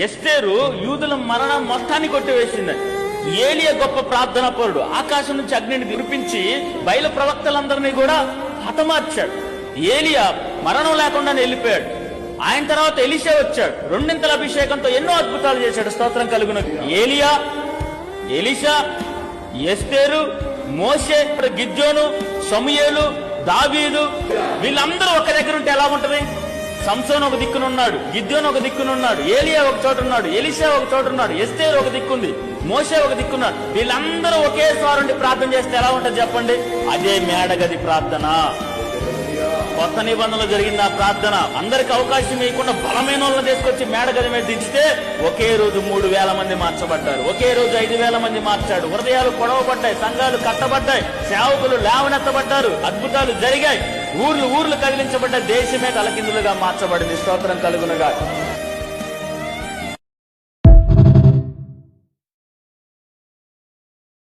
ఎస్తేరు యూదుల మరణం మొత్తాన్ని కొట్టివేసింది. ఏలియా గొప్ప ప్రార్థన పరుడు. ఆకాశం నుంచి అగ్నిని వినిపించి బయలు ప్రవక్తలందరినీ కూడా హతమార్చాడు. ఏలియా మరణం లేకుండా వెళ్ళిపోయాడు. ఆయన తర్వాత ఎలిషా వచ్చాడు. రెండింతల అభిషేకంతో ఎన్నో అద్భుతాలు చేశాడు. స్తోత్రం కలుగున. ఏలియా ఎలిషా ఎస్తేరు మోసే గిద్జోను సమయేలు దావీదు వీళ్ళందరూ ఒక దగ్గర ఉంటే ఎలా ఉంటది? సంసోన్ ఒక దిక్కునున్నాడు గిద్యోన్ ఒక దిక్కునున్నాడు ఏలియా ఒక చోట ఉన్నాడు ఎలిషా ఒక చోట ఉన్నాడు ఎస్తేర్ ఒక దిక్కుంది మోసే ఒక దిక్కున్నాడు. వీళ్ళందరూ ఒకేసారి ఉండి ప్రార్థన చేస్తే ఎలా ఉంటుంది చెప్పండి? అదే మేడగది ప్రార్థన. కొత్త నిబంధనలు జరిగింది ఆ ప్రార్థన. అందరికి అవకాశం ఇవ్వకుండా బలమైన వాళ్ళని తీసుకొచ్చి మేడగది మీద దించితే ఒకే రోజు మూడు వేల మంది మార్చబడ్డారు. ఒకే రోజు ఐదు వేల మంది మార్చాడు. హృదయాలు పొడవబడ్డాయి సంఘాలు కట్టబడ్డాయి సేవకులు లేవనెత్తబడ్డారు అద్భుతాలు జరిగాయి. ఊర్లు ఊర్లు కదిలించబడ్డ దేశమే తలకిందులుగా మార్చబడింది. స్తోత్రం కలుగునగా